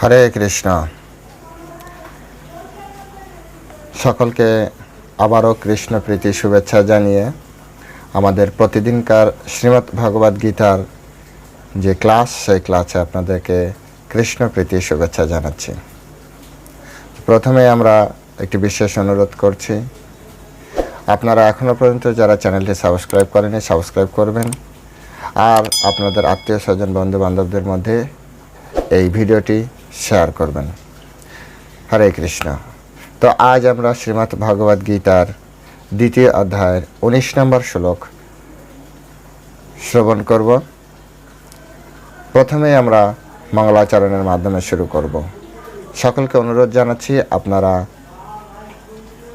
হরে কৃষ্ণ। সকলকে আবারও কৃষ্ণ প্রীতি শুভেচ্ছা জানিয়ে আমাদের প্রতিদিনকার শ্রীমৎ ভগবদ গীতার যে ক্লাস, সেই ক্লাসে আপনাদেরকে কৃষ্ণ প্রীতি শুভেচ্ছা জানাচ্ছি। প্রথমে আমরা একটি বিশেষ অনুরোধ করছি, আপনারা এখনও পর্যন্ত যারা চ্যানেলটি সাবস্ক্রাইব করেনি সাবস্ক্রাইব করবেন। আর আপনাদের আত্মীয় স্বজন বন্ধু বান্ধবদের মধ্যে এই ভিডিওটি শেয়ার করবেন হরে কৃষ্ণ তো আজ আমরা শ্রীমৎ ভগবদ গীতার দ্বিতীয় অধ্যায়ের উনিশ নম্বর শ্লোক শ্রবণ করব প্রথমে আমরা মঙ্গলাচরণের মাধ্যমে শুরু করব সকলকে অনুরোধ জানাচ্ছি আপনারা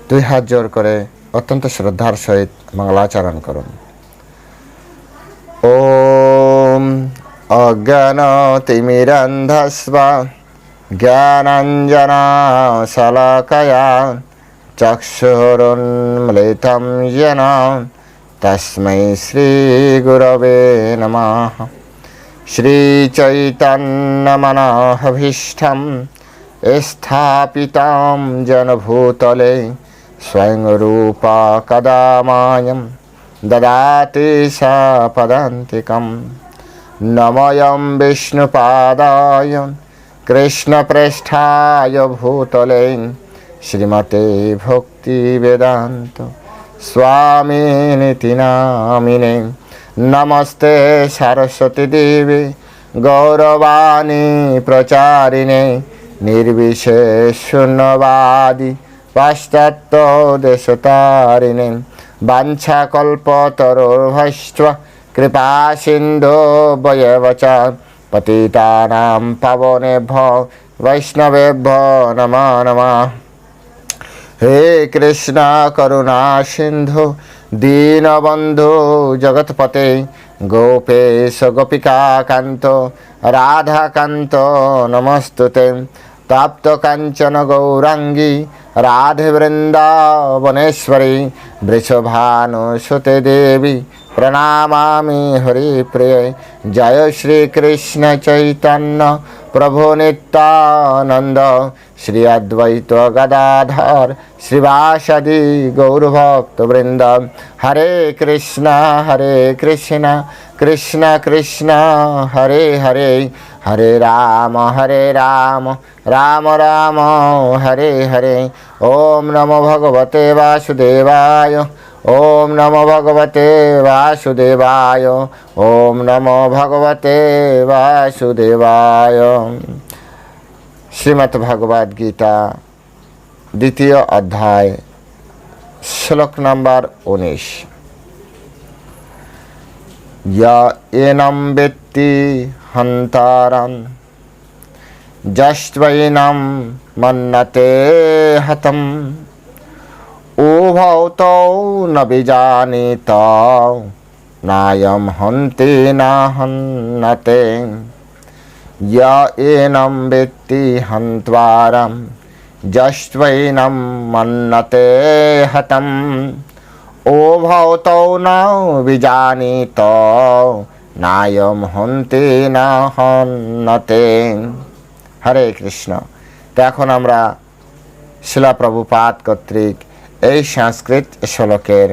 দুই হাত জোর করে অত্যন্ত শ্রদ্ধার সহিত মঙ্গলাচরণ করুন ॐ अज्ञानतिमिरन्धस्व ज्ञानञ्जनाशलाकया चक्षुरुन्मिलितं येन तस्मै श्रीगुरवे नमः। श्रीचैतन्यमनःभीष्टं स्थापितं जनभूतले स्वयं रूपा कदा मायं ददाति सा पदान्तिकं। नमयं विष्णुपादाय কৃষ্ণপ্রেষ্ঠায় ভূতলে শ্রীমতে ভক্তি বেদান্ত স্বামী নীতি নামিনে। নমস্তে সরস্বতী দেবী, গৌরবাণী প্রচারিণে। নির্বিশেষ শূন্যবাদী পাশ্চাত্য দেশতারিণে। বাঞ্ছাকল্পতরোভশ্চ কৃপা সিন্ধু বয়বচা। পতিতানাম পাবনেভ্য বৈষ্ণবেভ্য নম নমঃ হে কৃষ্ণ করুণা সিন্ধু দীনবন্ধু জগৎপতে গোপেশ গোপিকাকান্ত রাধাকান্ত নমস্তুতে প্রাপ্ত কাঞ্চন গৌরাঙ্গী गौराङ्गी राधेवृन्दावनेश्वरी वृषभानुसुते देवी प्रणामामि हरिप्रिये जय श्रीकृष्णचैतन्य प्रभो नित्यानन्द श्री अद्वैत गदाधर श्रीवासदि गौरभक्तवृन्द हरे कृष्ण हरे कृष्ण কৃষ্ণ কৃষ্ণ হরে হরে হরে রাম হরে রাম রাম রাম, হরে হরে। ওম নমো ভগবতে বাসুদেবায়, ওম নমো ভগবতে বাসুদেবায়, ওম নমো ভগবতে বাসুদেবায়। শ্রীমদ্ ভগবদ গীতা, দ্বিতীয় অধ্যায়, শ্লোক নম্বর উনিশ। ইয়া এনাম ব্যক্তি হন্তারান যশ্বৈনাম মন্নতে হতম ও ভৌত ন বিজানীত নায়ম হন্তে না হন্নতে ইয়া এনম ব্যক্তি হন্তারাম যশ্বৈনম মন্নতে হতম ও ভৌতৌ নাও বিজানিত নায়ম হন্তে না হন্নতে হরে কৃষ্ণ। তো এখন আমরা শিলাপ্রভুপাত কর্তৃক এই সংস্কৃত শ্লোকের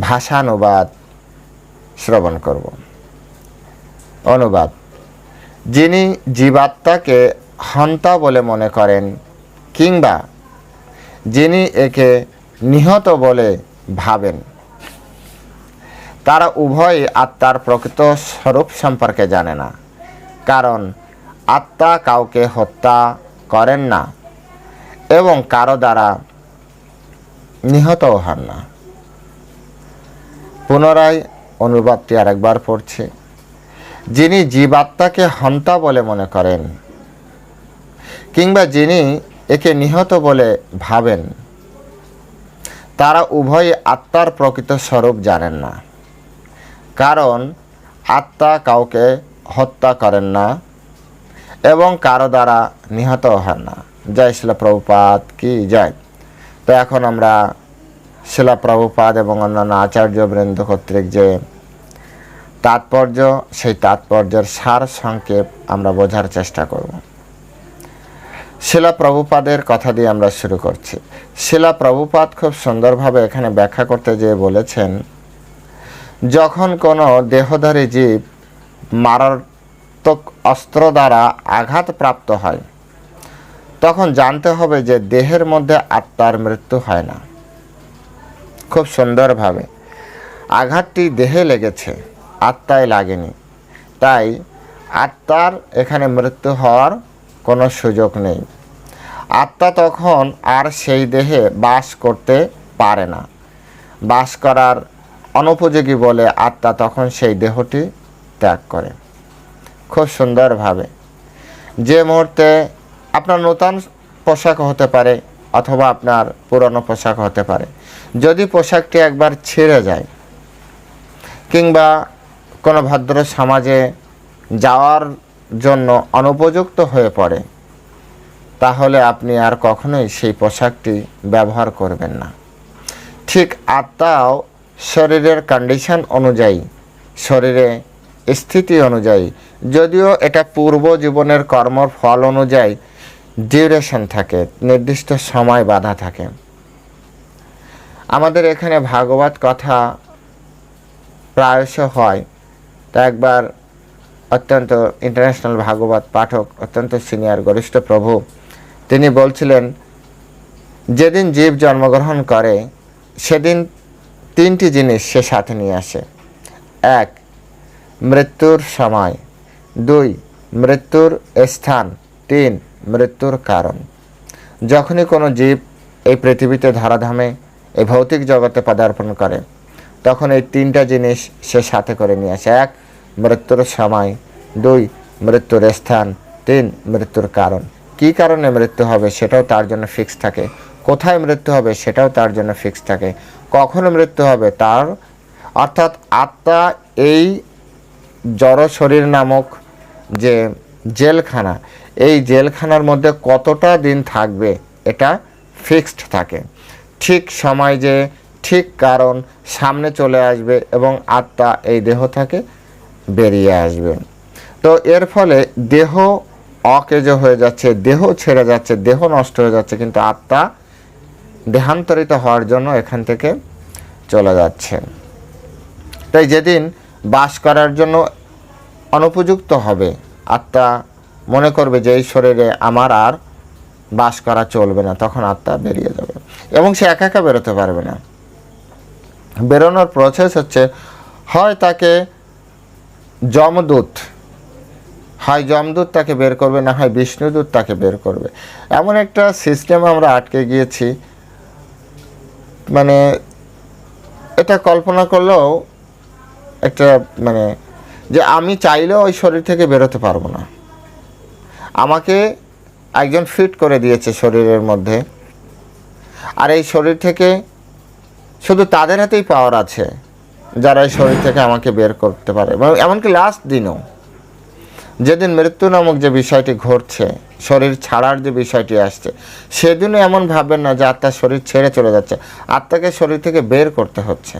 ভাষানুবাদ শ্রবণ করব। অনুবাদ। যিনি জীবাত্মাকে হন্তা বলে মনে করেন কিংবা যিনি একে নিহত বলে ভাবেন। তারা উভয়ই আত্মার প্রকৃত স্বরূপ সম্পর্কে জানে না, কারণ আত্মা কাউকে হত্যা করেন না এবং কারও দ্বারা নিহতও হন না। পুনরায় অনুবাদটি আরেকবার পড়ছে। যিনি জীবাত্মাকে হন্তা বলে মনে করেন, কিংবা যিনি একে নিহত বলে ভাবেন তারা উভয় আত্মার প্রকৃত স্বরূপ জানেন না। কারণ আত্মা কাউকে হত্যা করেন না এবং কারও দ্বারা নিহত হন না। জয় শিলা প্রভুপাত কি জয়। তো এখন আমরা শিলা প্রভুপাত এবং অন্যান্য আচার্যবৃন্দ কর্তৃক যে তাৎপর্য, সেই তাৎপর্যের সার সংক্ষেপ আমরা বোঝার চেষ্টা করব। শিলা প্রভুপাদের কথা দিয়ে আমরা শুরু করছি। শিলা প্রভুপাদ খুব সুন্দরভাবে এখানে ব্যাখ্যা করতে যেয়ে বলেছেন, যখন কোনো দেহধারী জীব মারাত্মক অস্ত্র দ্বারা আঘাতপ্রাপ্ত হয়, তখন জানতে হবে যে দেহের মধ্যে আত্মার মৃত্যু হয় না। খুব সুন্দরভাবে। আঘাতটি দেহে লেগেছে, আত্মায় লাগেনি। তাই আত্মার এখানে মৃত্যু হওয়ার কোনো সুযোগ নেই। আত্মা তখন আর সেই দেহে বাস করতে পারে না। বাস করার অনুপযোগী বলে আত্মা তখন সেই দেহটি ত্যাগ করে। খুব সুন্দরভাবে। যে মুহূর্তে আপনার নূতন পোশাক হতে পারে অথবা আপনার পুরনো পোশাক হতে পারে, যদি পোশাকটি একবার ছিঁড়ে যায় কিংবা কোনো ভদ্র সমাজে যাওয়ার জন্য অনুপযুক্ত হয়ে পড়ে, তাহলে আপনি আর কখনোই সেই পোশাকটি ব্যবহার করবেন না। ঠিক আত্মাও শরীরের কন্ডিশন অনুযায়ী, শরীরে স্থিতি অনুযায়ী, যদিও এটা পূর্ব জীবনের কর্মর ফল অনুযায়ী ডিউরেশন থাকে, নির্দিষ্ট সময় বাধা থাকে। আমাদের এখানে ভাগবত কথা প্রায়শ হয়, তা একবার অত্যন্ত ইন্টারন্যাশনাল ভাগবত পাঠক, অত্যন্ত সিনিয়র গরিষ্ঠ প্রভু। তিনি বলছিলেন, যেদিন জীব জন্মগ্রহণ করে, সেদিন তিনটি জিনিস সে সাথে নিয়ে আসে। এক, মৃত্যুর সময়। দুই, মৃত্যুর স্থান। তিন, মৃত্যুর কারণ। যখনই কোনো জীব এই পৃথিবীতে ধরাধামে এই ভৌতিক জগতে পদার্পণ করে, তখন এই তিনটা জিনিস সে সাথে করে নিয়ে আসে। এক মৃত্যুর সময়। দুই, মৃত্যুর স্থান। তিন, মৃত্যুর কারণ। কী কারণে মৃত্যু হবে সেটাও তার জন্য ফিক্স থাকে। কোথায় মৃত্যু হবে সেটাও তার জন্য ফিক্স থাকে। কখন মৃত্যু হবে তার? অর্থাৎ আত্মা এই জড় শরীর নামক যে জেলখানা, এই জেলখানার মধ্যে কতটা দিন থাকবে এটা ফিক্সড থাকে। ঠিক সময় যে ঠিক কারণ সামনে চলে আসবে এবং আত্মা এই দেহ থেকে বেরিয়ে আসবে। তো এর ফলে দেহ অকেজ হয়ে যাচ্ছে, দেহ ছেড়ে যাচ্ছে, দেহ নষ্ট হয়ে যাচ্ছে, কিন্তু আত্মা দেহান্তরিত হওয়ার জন্য এখান থেকে চলে যাচ্ছে। তাই যেদিন বাস করার জন্য অনুপযুক্ত হবে, আত্মা মনে করবে যে এই শরীরে আমার আর বাস করা চলবে না, তখন আত্মা বেরিয়ে যাবে এবং সে একা একা বেরোতে পারবে না। বেরোনোর প্রসেস হচ্ছে, হয় তাকে যমদূত। হয় যমদূত তাকে বের করবে, না হয় বিষ্ণুদূত তাকে বের করবে। এমন একটা সিস্টেম আমরা আটকে গিয়েছি। মানে এটা কল্পনা করলেও একটা মানে যে আমি চাইলেও ওই শরীর থেকে বেরোতে পারব না। আমাকে একজন ফিট করে দিয়েছে শরীরের মধ্যে। আর এই শরীর থেকে শুধু তাদের হাতেই পাওয়ার আছে। যারা এই শরীর থেকে আমাকে বের করতে পারে। এমনকি লাস্ট দিনও, যেদিন মৃত্যু নামক যে বিষয়টি ঘটছে, শরীর ছাড়ার যে বিষয়টি আসছে, সেদিনও এমন ভাববেন না যে আত্মার শরীর ছেড়ে চলে যাচ্ছে, আত্মাকে শরীর থেকে বের করতে হচ্ছে।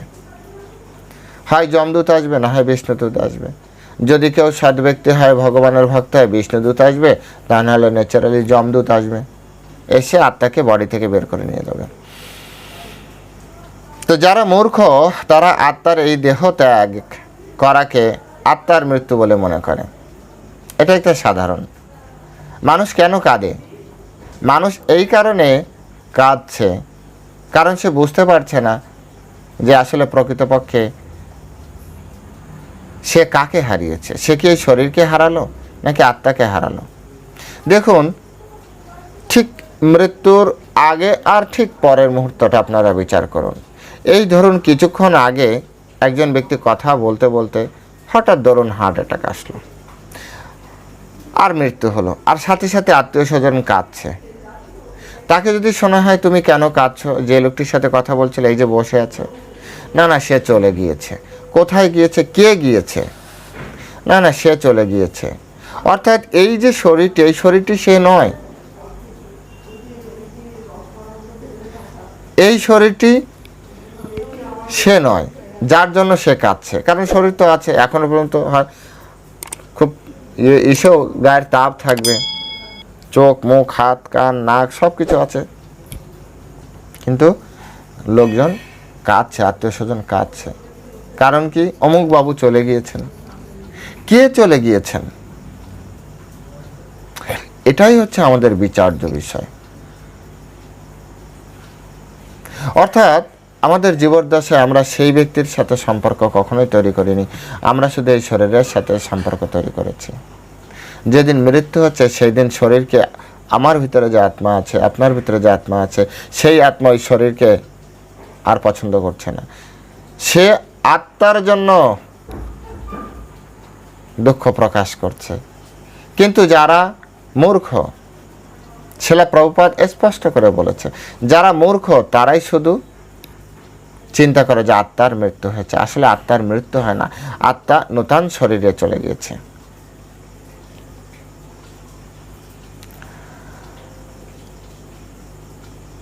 হয় যমদূত আসবে না, হয় বিষ্ণুদূত আসবে। যদি কেউ সৎ ব্যক্তি হয়, ভগবানের ভক্ত হয়, বিষ্ণুদূত আসবে, তা নাহলে ন্যাচারালি যমদূত আসবে। এসে আত্মাকে বডি থেকে বের করে নিয়ে যাবে। তো যারা মূর্খ, তারা আত্মার এই দেহ ত্যাগ করাকে আত্মার মৃত্যু বলে মনে করে। এটা একটা সাধারণ। মানুষ কেন কাঁদে? মানুষ এই কারণে কাঁদছে, কারণ সে বুঝতে পারছে না যে আসলে প্রকৃতপক্ষে সে কাকে হারিয়েছে? সে কি এই শরীরকে হারালো, নাকি আত্মাকে হারালো? দেখুন, ঠিক মৃত্যুর আগে আর ঠিক পরের মুহূর্তটা আপনারা বিচার করুন। এই ধরুন কিছুক্ষণ আগে একজন ব্যক্তি কথা বলতে বলতে হঠাৎ ধরুন হার্ট অ্যাটাক আসলো। আর মৃত্যু হলো। আর সাথে সাথে আত্মীয় স্বজন কাঁদছে। তাকে যদি শোনা হয়, তুমি কেন কাঁদছো? যে লোকটির সাথে কথা বলছিলে, এই যে বসে আছে। না না, সে চলে গিয়েছে। কোথায় গিয়েছে? কে গিয়েছে? না না, সে চলে গিয়েছে। অর্থাৎ এই যে শরীরটি, এই শরীরটি সে নয়। এই শরীরটি সে নয়, যার জন্য সে কাঁদছে। কারণ শরীর তো আছে, এখনও পর্যন্ত হয়। খুব এসেও গায়ের তাপ থাকবে। চোখ, মুখ, হাত, কান, নাক সব কিছু আছে। কিন্তু লোকজন কাঁদছে আত্মীয় স্বজন কাঁদছে। কারণ কি? অমুক বাবু চলে গিয়েছেন। কে চলে গিয়েছেন? এটাই হচ্ছে আমাদের বিচার্য বিষয়। অর্থাৎ আমাদের জীবদ্দশে আমরা সেই ব্যক্তির সাথে সম্পর্ক কখনোই তৈরি করিনি। আমরা শুধু এই শরীরের সাথে সম্পর্ক তৈরি করেছি। যেদিন মৃত্যু হচ্ছে সেই দিন শরীরকে আমার ভিতরে যে আত্মা আছে, আপনার ভিতরে যে আত্মা আছে, সেই আত্মা ওই শরীরকে আর পছন্দ করছে না। সে আত্মার জন্য দুঃখ প্রকাশ করছে। কিন্তু যারা মূর্খ ছেলে প্রভুপাত স্পষ্ট করে বলেছে, যারা মূর্খ, তারাই শুধু চিন্তা করে যে আত্মার মৃত্যু হয়েছে। আসলে আত্মার মৃত্যু হয় না। আত্মা নূতন শরীরে চলে গিয়েছে।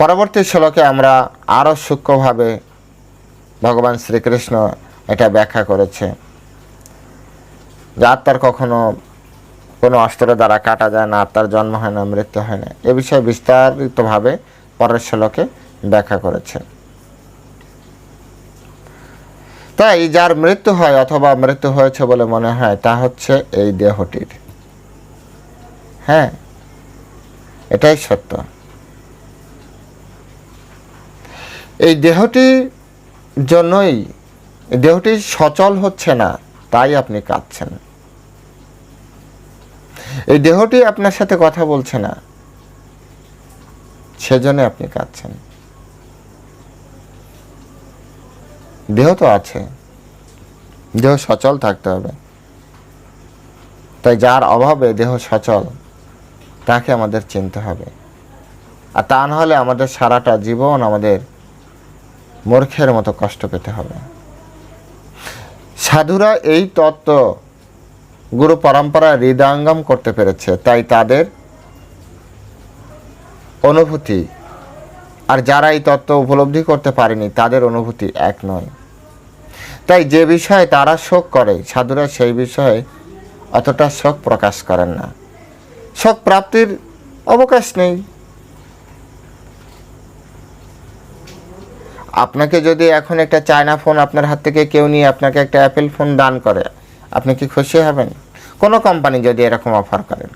পরবর্তী শ্লোকে আমরা আরও সূক্ষ্মভাবে ভগবান শ্রীকৃষ্ণ এটা ব্যাখ্যা করেছে যে আত্মার কখনো কোনো অস্ত্র দ্বারা কাটা যায় না, আত্মার জন্ম হয় না, মৃত্যু হয় না। এ বিষয়ে বিস্তারিতভাবে পরের শ্লোকে ব্যাখ্যা করেছে। তাই যার মৃত্যু হয় অথবা মৃত্যু হয়েছে বলে মনে হয়, তা হচ্ছে এই দেহটির। হ্যাঁ এটাই সত্য। এই দেহটির জন্যই দেহটি সচল হচ্ছে না, তাই আপনি কাঁদছেন। এই দেহটি আপনার সাথে কথা বলছে না সেজন্য আপনি কাঁদছেন। দেহ তো আছে। দেহ সচল থাকতে হবে। তাই যার অভাবে দেহ সচল, তাকে আমাদের চিনতে হবে। আর তা না হলে আমাদের সারাটা জীবন আমাদের মূর্খের মতো কষ্ট পেতে হবে। সাধুরা এই তত্ত্ব গুরু পরম্পরা হৃদয়ঙ্গম করতে পেরেছে। তাই তাদের অনুভূতি আর যারা এই তত্ত্ব উপলব্ধি করতে পারেনি, তাদের অনুভূতি এক নয়। তাই যে বিষয়ে তারা শোক করে, সাধুরা সেই বিষয়ে অতটা শোক প্রকাশ করেন না। শোক প্রাপ্তির অবকাশ নেই। আপনাকে যদি এখন একটা চায়না ফোন আপনার হাত থেকে কেউ নিয়ে আপনাকে একটা অ্যাপেল ফোন দান করে, আপনি কি খুশি হবেন? কোনো কোম্পানি যদি এরকম অফার করেন।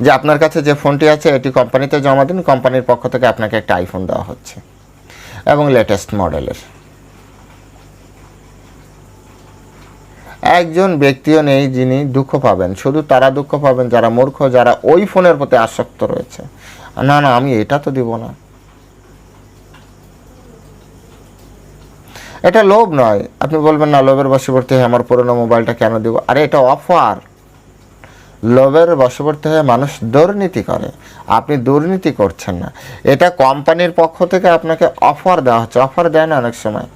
যে আপনার কাছে যে ফোনটি আছে, এটি কোম্পানিতে জমা দিন, কোম্পানির পক্ষ থেকে আপনাকে একটা আইফোন দেওয়া হচ্ছে এবং লেটেস্ট মডেলের একজন ব্যক্তিও নেই যিনি দুঃখ পাবেন, শুধু তারা দুঃখ পাবেন, যারা মূর্খ, যারা ওই ফোনের প্রতি আসক্ত রয়েছে। না না, আমি এটা তো দিব না। এটা লোভ নয়। আপনি বলবেন, না, লোভের বশবর্তী আমার পুরনো মোবাইলটা কেন দিব? আরে, এটা অফার লোভের বশবর্তী হয়ে মানুষ দুর্নীতি করে। আপনি দুর্নীতি করছেন না। এটা কোম্পানির পক্ষ থেকে আপনাকে অফার দেওয়া হচ্ছে। অফার দেয় না অনেক সময়।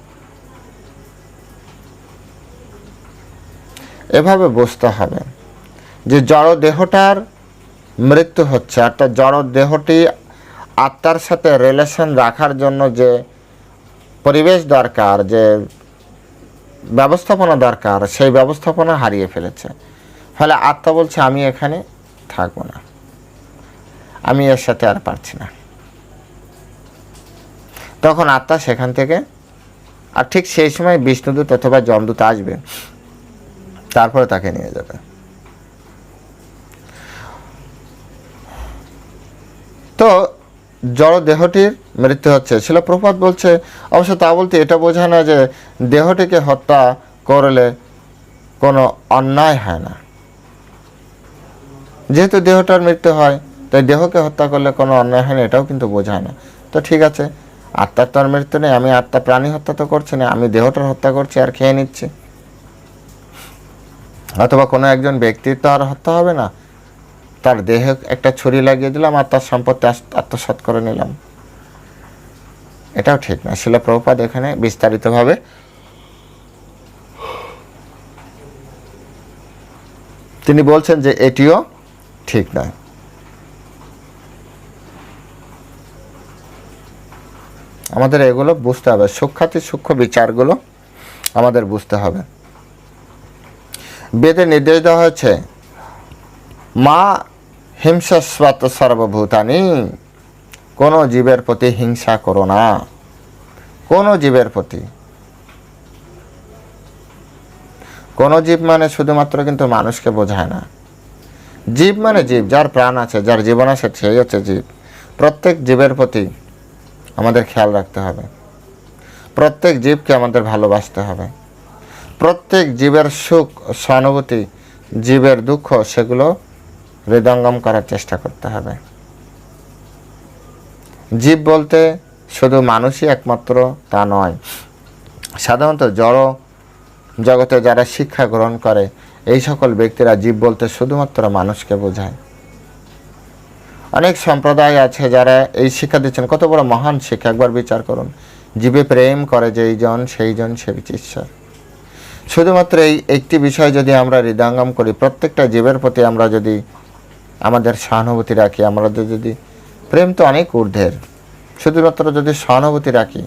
এভাবে বুঝতে হবে যে জড় দেহটার মৃত্যু হচ্ছে, অর্থাৎ জড় দেহটি আত্মার সাথে রিলেশন রাখার জন্য যে পরিবেশ দরকার, যে ব্যবস্থাপনা দরকার, সেই ব্যবস্থাপনা হারিয়ে ফেলেছে। ফলে আত্মা বলছে, আমি এখানে থাকব না। আমি এর সাথে আর পারছি না। তখন আত্মা সেখান থেকে, আর ঠিক সেই সময় বিষ্ণুদূত অথবা যমদূত আসবে, তারপরে তাকে নিয়ে যাবে। তো জড় দেহটির মৃত্যু হচ্ছে। ছিল প্রপাত বলছে, অবশ্য তা বলতে এটা বোঝায় না যে দেহটিকে হত্যা করলে কোনো অন্যায় হয় না। যেহেতু দেহটার মৃত্যু হয়, তাই দেহকে হত্যা করলে কোনো অন্যায় হয় না, এটাও কিন্তু বোঝায় না। তো ঠিক আছে, আত্মার তো আর মৃত্যু নেই, আমি আত্মা প্রাণী হত্যা তো করছি না, আমি দেহটার হত্যা করছি, আর খেয়ে নিচ্ছি। অথবা কোনো একজন ব্যক্তির তো আর হত্যা হবে না, তার দেহে একটা ছুরি লাগিয়ে দিলাম, আর তার সম্পত্তি আত্মসাৎ করে নিলাম। এটাও ঠিক না, শিলা এখানে বিস্তারিতভাবে তিনি বলছেন যে এটিও ঠিক নয়। আমাদের এগুলো বুঝতে হবে। সূক্ষাতি সূক্ষ্ম বিচারগুলো আমাদের বুঝতে হবে। বেদে নির্দেশ দেওয়া হয়েছে, মা হিংসাস্বাত সর্বভূতানি, কোনো জীবের প্রতি হিংসা করো না। কোনো জীবের প্রতি। কোনো জীব মানে শুধুমাত্র কিন্তু মানুষকে বোঝায় না। জীব মানে জীব, যার প্রাণ আছে, যার জীবন আছে, সেই হচ্ছে জীব। প্রত্যেক জীবের প্রতি আমাদের খেয়াল রাখতে হবে। প্রত্যেক জীবকে আমাদের ভালোবাসতে হবে। প্রত্যেক জীবের সুখ সহানুভূতি, জীবের দুঃখ, সেগুলো হৃদয়ঙ্গম করার চেষ্টা করতে হবে। জীব বলতে শুধু মানুষই একমাত্র, তা নয়। সাধারণত জড় জগতে যারা শিক্ষা গ্রহণ করে এই সকল ব্যক্তিরা জীব বলতে শুধুমাত্র মানুষকে বোঝায়। অনেক সম্প্রদায় আছে যারা এই শিক্ষা দিচ্ছেন, কত বড় মহান শিক্ষা, একবার বিচার করুন। জীবে প্রেম করে যেই জন, সেই জন সে ঈশ্বর শুধুমাত্র এই একটি বিষয় যদি আমরা হৃদয়ঙ্গম করি, প্রত্যেকটা জীবের প্রতি আমরা যদি আমাদের সহানুভূতি রাখি, আমরা যদি প্রেম তো অনেক ঊর্ধ্বের, শুধুমাত্র যদি সহানুভূতি রাখি,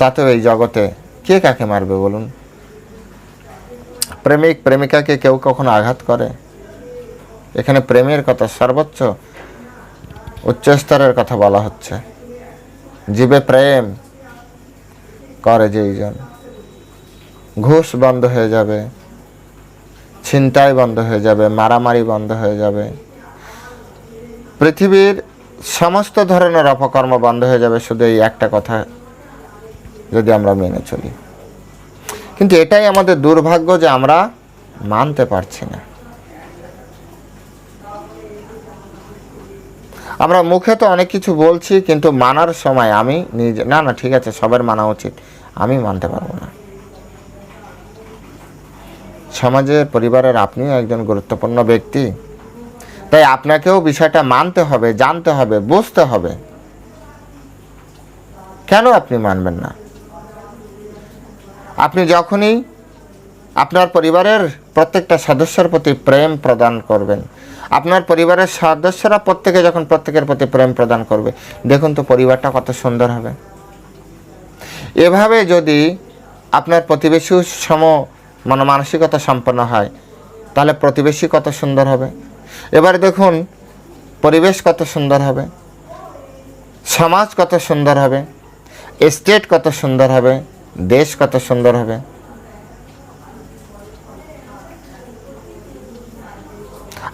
তাতেও এই জগতে কে কাকে মারবে বলুন? প্রেমিক, প্রেমিকাকে কেউ কখনো আঘাত করে? এখানে প্রেমের কথা সর্বোচ্চ উচ্চ স্তরের কথা বলা হচ্ছে। জীবে প্রেম করে যেইজন ঘুষ বন্ধ হয়ে যাবে, ছিনতাই বন্ধ হয়ে যাবে, মারামারি বন্ধ হয়ে যাবে। পৃথিবীর সমস্ত ধরনের অপকর্ম বন্ধ হয়ে যাবে, শুধু এই একটা কথা যদি আমরা মেনে চলি। কিন্তু এটাই আমাদের দুর্ভাগ্য যে আমরা মানতে পারছি না। আমরা মুখে তো অনেক কিছু বলছি, কিন্তু মানার সময় আমি নিজে না না, ঠিক আছে, সবার মানা উচিত। আমি মানতে পারব না। সমাজের পরিবারের আপনিও একজন গুরুত্বপূর্ণ ব্যক্তি। তাই আপনাকেও বিষয়টা মানতে হবে, জানতে হবে, বুঝতে হবে। কেন আপনি মানবেন না? আপনি যখনই আপনার পরিবারের প্রত্যেকটা সদস্যের প্রতি প্রেম প্রদান করবেন। আপনার পরিবারের সদস্যরা প্রত্যেকে যখন প্রত্যেকের প্রতি প্রেম প্রদান করবে, দেখুন তো পরিবারটা কত সুন্দর হবে। এভাবে যদি আপনার প্রতিবেশী সম মানে মানসিকতা সম্পন্ন হয়, তাহলে প্রতিবেশী কত সুন্দর হবে। এবার দেখুন, পরিবেশ কত সুন্দর হবে। সমাজ কত সুন্দর হবে। স্টেট কত সুন্দর হবে। দেশ কত সুন্দর হবে।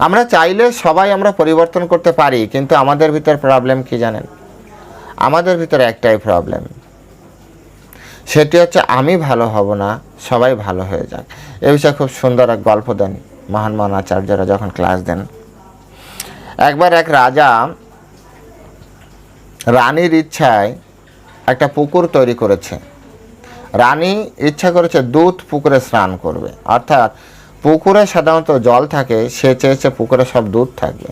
আমরা চাইলে সবাই আমরা পরিবর্তন করতে পারি, কিন্তু আমাদের ভিতর প্রবলেম কি জানেন? আমাদের ভিতরে একটাই প্রবলেম সেটি হচ্ছে আমি ভালো হব না, সবাই ভালো হয়ে যাক। এ বিষয়ে খুব সুন্দর এক গল্প দেন মহান মহান আচার্যরা যখন ক্লাস দেন। একবার এক রাজা রানীর ইচ্ছায় একটা পুকুর তৈরি করেছে। রানী ইচ্ছা করেছে দুধ পুকুরে স্নান করবে। অর্থাৎ পুকুরে সাধারণত জল থাকে, সে চেয়েছে পুকুরে সব দুধ থাকবে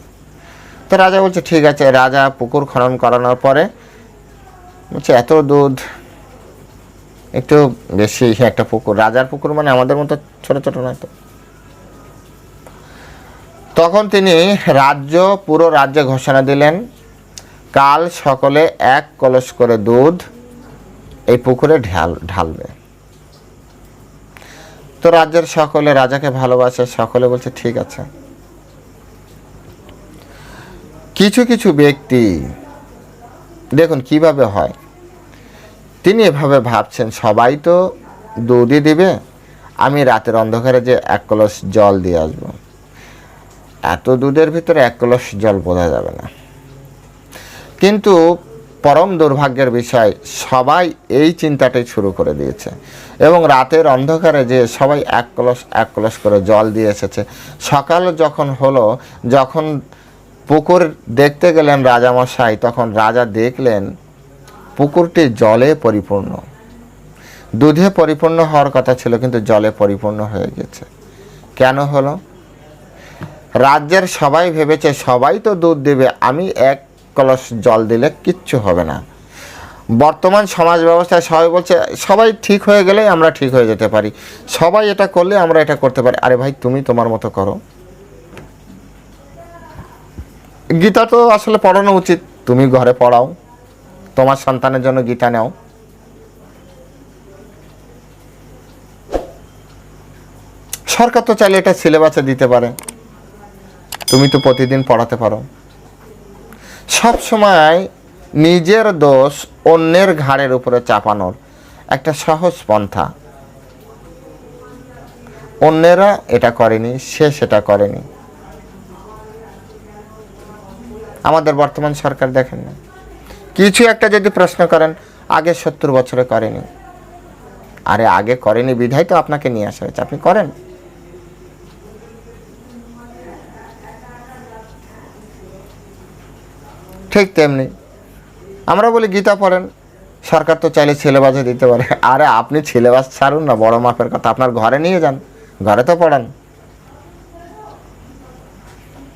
তো রাজা বলছে, ঠিক আছে, রাজা পুকুর খনন করানোর পরে বলছে, এত দুধ, একটু বেশি একটা পুকুর। রাজার পুকুর মানে আমাদের মতো ছোট ছোট নয় তো। তখন তিনি রাজ্য, পুরো রাজ্যে ঘোষণা দিলেন, কাল সকলে এক কলস করে দুধ এই পুকুরে ঢাল, ঢালবে। তো রাজ্যের সকলে রাজাকে ভালোবাসে, সকলে বলছে, ঠিক আছে। কিছু কিছু ব্যক্তি, দেখুন কীভাবে হয়। তিনি এভাবে ভাবছেন, সবাই তো দুধই দিবে, আমি রাতের অন্ধকারে যে এক কলস জল দিয়ে আসব। এত দুধের ভিতরে এক কলস জল বোঝা যাবে না। কিন্তু পরম দুর্ভাগ্যের বিষয়, সবাই এই চিন্তাটাই শুরু করে দিয়েছে। এবং রাতের অন্ধকারে যে সবাই এক কলস এক কলস করে জল দিয়ে এসেছে। সকাল যখন হলো, যখন পুকুর দেখতে গেলেন রাজামশাই, তখন রাজা দেখলেন পুকুরটি জলে পরিপূর্ণ। দুধে পরিপূর্ণ হওয়ার কথা ছিল, কিন্তু জলে পরিপূর্ণ হয়ে গেছে। কেন হলো? রাজ্যের সবাই ভেবেছে, সবাই তো দুধ দেবে, আমি এক কলস জল দিলে কিচ্ছু হবে না। বর্তমান সমাজ ব্যবস্থায় সবাই বলছে, সবাই ঠিক হয়ে গেলেই আমরা ঠিক হয়ে যেতে পারি। সবাই এটা করলে আমরা এটা করতে পারি। আরে ভাই, তুমি তোমার মতো করো। গীতা তো আসলে পড়ানো উচিত। তুমি ঘরে পড়াও। তোমার সন্তানের জন্য গীতা নাও। সরকার তো চাইলে এটা সিলেবাসে দিতে পারে। তুমি তো প্রতিদিন পড়াতে পারো। সব সময় নিজের দোষ অন্যের ঘাড়ের উপরে চাপানোর একটা সহজ পন্থা। অন্যেরা এটা করেনি, সে সেটা করেনি। আমাদের বর্তমান সরকার দেখেন না। কিছু একটা যদি প্রশ্ন করেন, আগে সত্তর বছরে করেনি। আরে আগে করেনি বিধায় তো আপনাকে নিয়ে আসা হয়েছে। আপনি করেন? ঠিক তেমনি। আমরা বলি গীতা পড়েন, সরকার তো চাইলে সিলেবাসে দিতে পারে। আরে আপনি সিলেবাস ছাড়ুন না, বড় মাপের কথা, আপনার ঘরে নিয়ে যান, ঘরে তো পড়ান।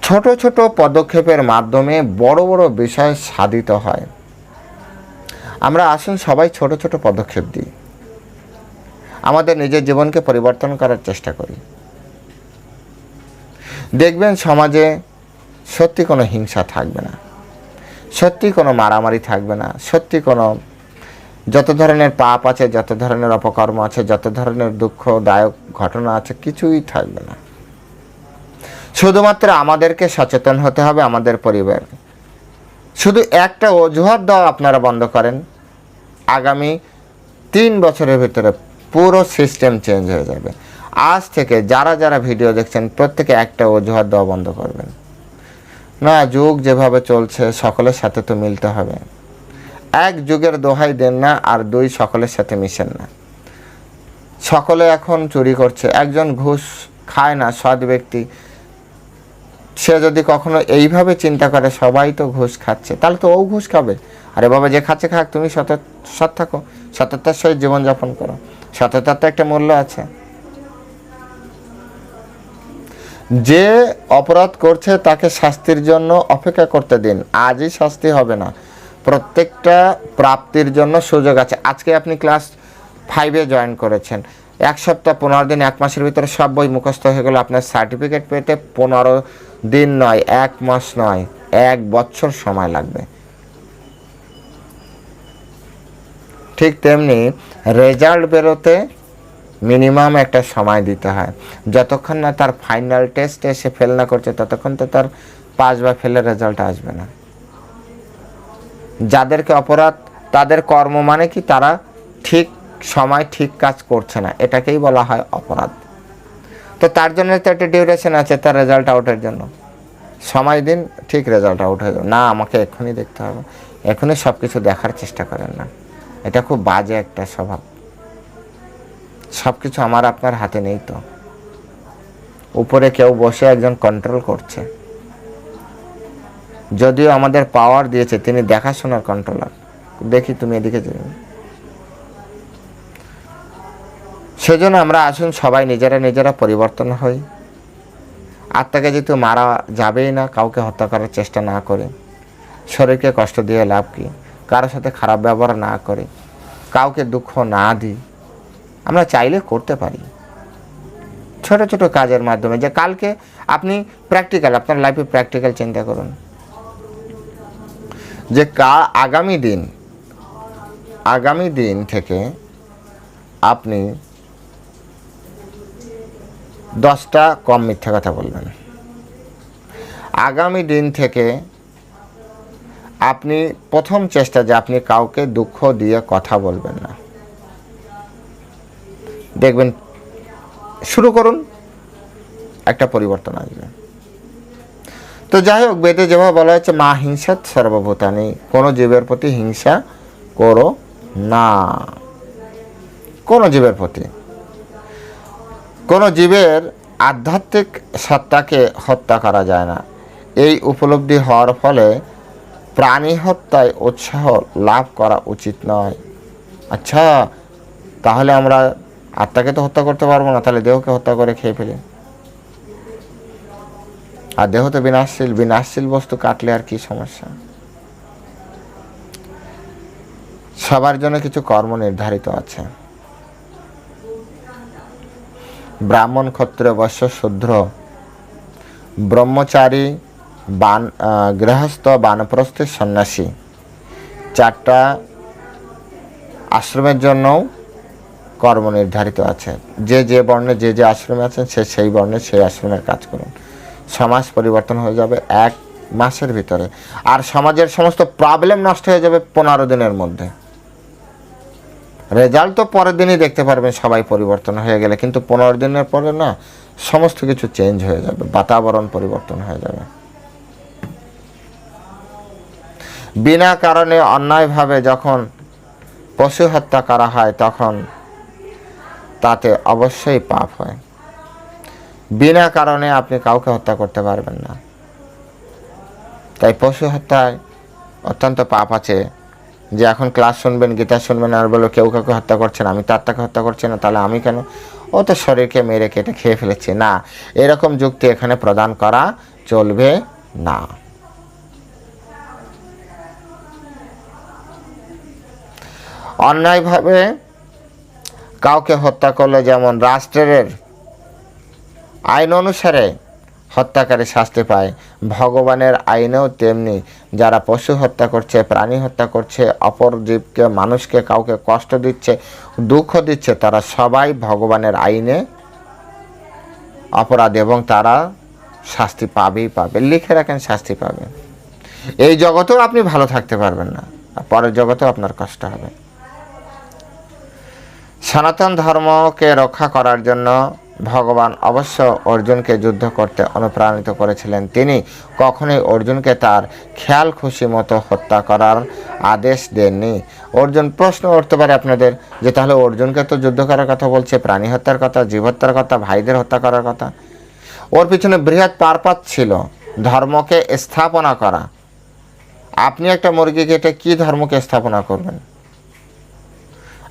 ছোট ছোট পদক্ষেপের মাধ্যমে বড় বড় বিষয় সাধিত হয়। আমরা আসুন সবাই ছোট ছোট পদক্ষেপ দিই। আমাদের নিজের জীবনকে পরিবর্তন করার চেষ্টা করি। দেখবেন সমাজে সত্যি কোনো হিংসা থাকবে না। সত্যি কোনো মারামারি থাকবে না। সত্যি কোনো যত ধরনের পাপ আছে, যত ধরনের অপকর্ম আছে, যত ধরনের দুঃখদায়ক ঘটনা আছে, কিছুই থাকবে না। শুধুমাত্র আমাদেরকে সচেতন হতে হবে আমাদের পরিবার শুধু একটা অজুহাত দেওয়া আপনারা বন্ধ করেন। আগামী তিন বছরের ভিতরে পুরো সিস্টেম চেঞ্জ হয়ে যাবে। আজ থেকে যারা যারা ভিডিও দেখছেন, প্রত্যেকে একটা অজুহাত দেওয়া বন্ধ করবেন। না, যুগ যেভাবে চলছে, সকলের সাথে তো মিলতে হবে। এক যুগের দোহাই দেন না, আর দুই সকলের সাথে মিশেন না। সকলে এখন চুরি করছে। একজন ঘুষ খায় না, সৎ ব্যক্তি। সে যদি কখনো এইভাবে চিন্তা করে, সবাই তো ঘুষ খাচ্ছে, তাহলে তো ও ঘুষ খাবে। আরে বাবা, যে খাচ্ছে খাক, তুমি সত সৎ থাকো। সততার সহিত জীবনযাপন করো। সততার তো একটা মূল্য আছে। যে অপরাধ করছে তাকে শাস্তির জন্য অপেক্ষা করতে দিন। আজই শাস্তি হবে না। প্রত্যেকটা প্রাপ্তির জন্য সুযোগ আছে। আজকে আপনি ক্লাস ফাইভে জয়েন করেছেন। এক সপ্তাহ পনেরো দিন, এক মাসের ভিতরে সব বই মুখস্থ হয়ে গেলে। আপনার সার্টিফিকেট পেতে পনেরো দিন নয়, এক মাস নয়, এক বছর সময় লাগবে। ঠিক তেমনি রেজাল্ট বেরোতে মিনিমাম একটা সময় দিতে হয়। যতক্ষণ না তার ফাইনাল টেস্টে সে ফেল না করছে, ততক্ষণ তো তার পাস বা ফেলের রেজাল্ট আসবে না। যাদেরকে অপরাধ, তাদের কর্ম মানে কি? তারা ঠিক সময় ঠিক কাজ করছে না। এটাকেই বলা হয় অপরাধ। তো তার জন্য তো একটা ডিউরেশন আছে তার রেজাল্ট আউটের জন্য। সময় দিন, ঠিক রেজাল্ট আউট হয়ে যাবে। না, আমাকে এক্ষুনি দেখতে হবে। এখনই সব কিছু দেখার চেষ্টা করেন না। এটা খুব বাজে একটা স্বভাব। সব কিছু আমার আপনার হাতে নেই তো। উপরে কেউ বসে একজন কন্ট্রোল করছে। যদিও আমাদের পাওয়ার দিয়েছে, তিনি দেখাশোনার কন্ট্রোলার দেখি তুমি এদিকে যাবে সেজন্য আমরা আসুন সবাই নিজেরা নিজেরা পরিবর্তন হই। আত্মাকে যেহেতু মারা যাবেই না, কাউকে হত্যা করার চেষ্টা না করে। শরীরকে কষ্ট দিয়ে লাভ কি? কারোর সাথে খারাপ ব্যবহার না করে। কাউকে দুঃখ না দিই। আমরা চাইলে করতে পারি। ছোট ছোট কাজের মাধ্যমে যে কালকে আপনি প্র্যাকটিক্যাল আপনার লাইফে প্র্যাকটিক্যাল চিন্তা করুন। যে কা, আগামী দিন আগামী দিন থেকে আপনি দশটা কম মিথ্যা কথা বলবেন। আগামী দিন থেকে আপনি প্রথম চেষ্টা যে আপনি কাউকে দুঃখ দিয়ে কথা বলবেন না। দেখবেন, শুরু করুন, একটা পরিবর্তন আসবে। তো যাই হোক, বেদে যেভাবে বলা হয়েছে, মা হিংসাত সর্বভূতানি, কোনো জীবের প্রতি হিংসা করো না। কোনো জীবের প্রতি। কোনো জীবের আধ্যাত্মিক সত্তাকে হত্যা করা যায় না। এই উপলব্ধি হওয়ার ফলে প্রাণী হত্যায় উৎসাহ লাভ করা উচিত নয়। আচ্ছা তাহলে আমরা আত্মাকে তো হত্যা করতে পারব না, তাহলে দেহকে হত্যা করে খেয়ে ফেলি। আর দেহ তো বিনাশশীল বিনাশশীল বস্তু কাটলে আর কি সমস্যা? সবার জন্য কিছু কর্ম নির্ধারিত আছে। ব্রাহ্মণ ক্ষত্র বৈশ্য, শূদ্র, ব্রহ্মচারী, বান গৃহস্থ, বানপ্রস্থ, সন্ন্যাসী। চারটা আশ্রমের জন্যও কর্ম নির্ধারিত আছে। যে যে বর্ণে যে যে আশ্রমে আছেন, সে সেই বর্ণে সেই আশ্রমের কাজ করুন। সমাজ পরিবর্তন হয়ে যাবে এক মাসের ভিতরে। আর সমাজের সমস্ত প্রবলেম নষ্ট হয়ে যাবে পনেরো দিনের মধ্যে। রেজাল্ট তো পরের দিনই দেখতে পারবেন সবাই পরিবর্তন হয়ে গেলে। কিন্তু পনেরো দিনের পরে না, সমস্ত কিছু চেঞ্জ হয়ে যাবে, বাতাবরণ পরিবর্তন হয়ে যাবে। বিনা কারণে অন্যায়ভাবে যখন পশু হত্যা করা হয়, তখন তাতে অবশ্যই পাপ হয়। বিনা কারণে আপনি কাউকে হত্যা করতে পারবেন না। তাই পশু হত্যায় অত্যন্ত পাপ আছে। যে এখন ক্লাস শুনবেন, গীতা শুনবেন, আর বলো কেউ কাউকে হত্যা করছে না, আমি তো আত্মাকে হত্যা করছি না, তাহলে আমি কেন? ও তো শরীরকে মেরে কেটে খেয়ে ফেলেছি। না, এরকম যুক্তি এখানে প্রদান করা চলবে না। অন্যায়ভাবে কাউকে হত্যা করলে যেমন রাষ্ট্রের আইন অনুসারে হত্যাকারী শাস্তি পায়, ভগবানের আইনেও তেমনি। যারা পশু হত্যা করছে, প্রাণী হত্যা করছে, অপর জীবকে, মানুষকে, কাউকে কষ্ট দিচ্ছে, দুঃখ দিচ্ছে, তারা সবাই ভগবানের আইনে অপরাধ এবং তারা শাস্তি পাবেই পাবে। লিখে রাখেন, শাস্তি পাবে। এই জগতেও আপনি ভালো থাকতে পারবেন না। পরের জগতেও আপনার কষ্ট হবে। সনাতন ধর্মকে রক্ষা করার জন্য ভগবান অবশ্য অর্জুনকে যুদ্ধ করতে অনুপ্রাণিত করেছিলেন। তিনি কখনোই অর্জুনকে তার খেয়াল খুশি মতো হত্যা করার আদেশ দেননি। অর্জুন, প্রশ্ন উঠতে পারে আপনাদের যে তাহলে অর্জুনকে তো যুদ্ধ করার কথা বলছে, প্রাণী হত্যার কথা, জীব হত্যার কথা, ভাইদের হত্যা করার কথা। ওর পিছনে বৃহৎ পারপাত ছিল, ধর্মকে স্থাপনা করা। আপনি একটা মুরগি কেটে কী ধর্মকে স্থাপনা করবেন?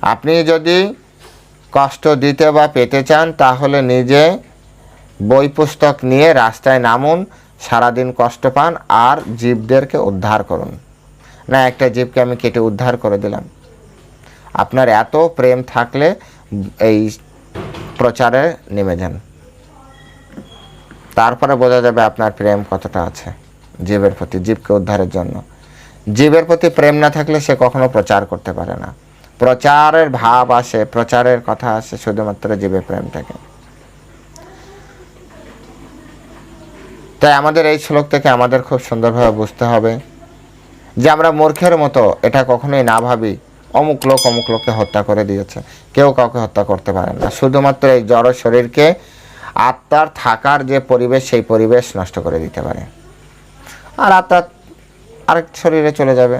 আপনি যদি কষ্ট দিতে বা পেতে চান, তাহলে নিজে বই পুস্তক নিয়ে রাস্তায় নামুন, সারাদিন কষ্ট পান আর জীবদেরকে উদ্ধার করুন। না, একটা জীবকে আমি কেটে উদ্ধার করে দিলাম। আপনার এত প্রেম থাকলে এই প্রচারে নেমে যান। তারপরে বোঝা যাবে আপনার প্রেম কতটা আছে জীবের প্রতি, জীবকে উদ্ধারের জন্য। জীবের প্রতি প্রেম না থাকলে সে কখনো প্রচার করতে পারে না। প্রচারের ভাব আসে, প্রচারের কথা আসে শুধুমাত্র জীবের প্রেম থেকে তাই আমাদের এই শ্লোক থেকে আমাদের খুব সুন্দরভাবে বুঝতে হবে যে আমরা মূর্খের মতো এটা কখনোই না ভাবি, অমুক লোক অমুক লোককে হত্যা করে দিয়েছে, কেউ কাউকে হত্যা করতে পারে না। শুধুমাত্র এই জড় শরীরকে আত্মার থাকার যে পরিবেশ, সেই পরিবেশ নষ্ট করে দিতে পারে। আর আত্মা আরেক শরীরে চলে যাবে,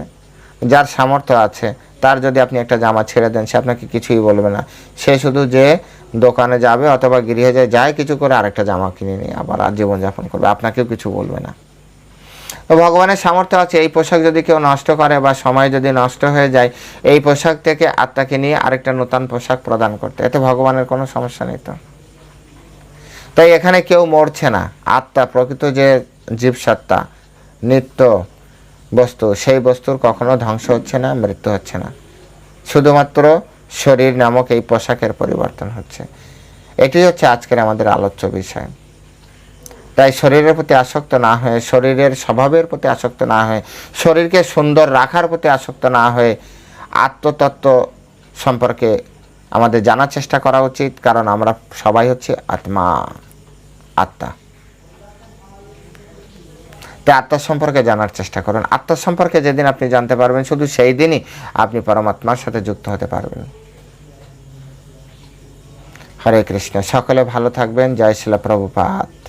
যার সামর্থ্য আছে তার যদি আপনি একটা জামা ছেড়ে দেন, সে আপনাকে কিছুই বলবে না। সে শুধু যে দোকানে যাবে অথবা গৃহে যায় যায় কিছু করে আরেকটা জামা কিনে নিয়ে আবার আর জীবনযাপন করবে, আপনাকেও কিছু বলবে না। তো ভগবানের সামর্থ্য আছে, এই পোশাক যদি কেউ নষ্ট করে বা সময় যদি নষ্ট হয়ে যায়, এই পোশাক থেকে আত্মাকে নিয়ে আরেকটা নতুন পোশাক প্রদান করতে। এতে ভগবানের কোনো সমস্যা নেই তো। তাই এখানে কেউ মরছে না। আত্মা, প্রকৃত যে জীবসত্তা নিত্য বস্তু, সেই বস্তুর কখনো ধ্বংস হচ্ছে না, মৃত্যু হচ্ছে না। শুধুমাত্র শরীর নামক এই পোশাকের পরিবর্তন হচ্ছে। এটি হচ্ছে আজকের আমাদের আলোচ্য বিষয়। তাই শরীরের প্রতি আসক্ত না হয়ে, শরীরের স্বভাবের প্রতি আসক্ত না হয়ে, শরীরকে সুন্দর রাখার প্রতি আসক্ত না হয়ে আত্মতত্ত্ব সম্পর্কে আমাদের জানার চেষ্টা করা উচিত, কারণ আমরা সবাই হচ্ছে আত্মা আত্মা। তাই আত্মার সম্পর্কে জানার চেষ্টা করুন। আত্মার সম্পর্কে যেদিন আপনি জানতে পারবেন, শুধু সেই দিনই আপনি পরমাত্মার সাথে যুক্ত হতে পারবেন। হরে কৃষ্ণ, সকলে ভালো থাকবেন। জয় শিলা প্রভুপাত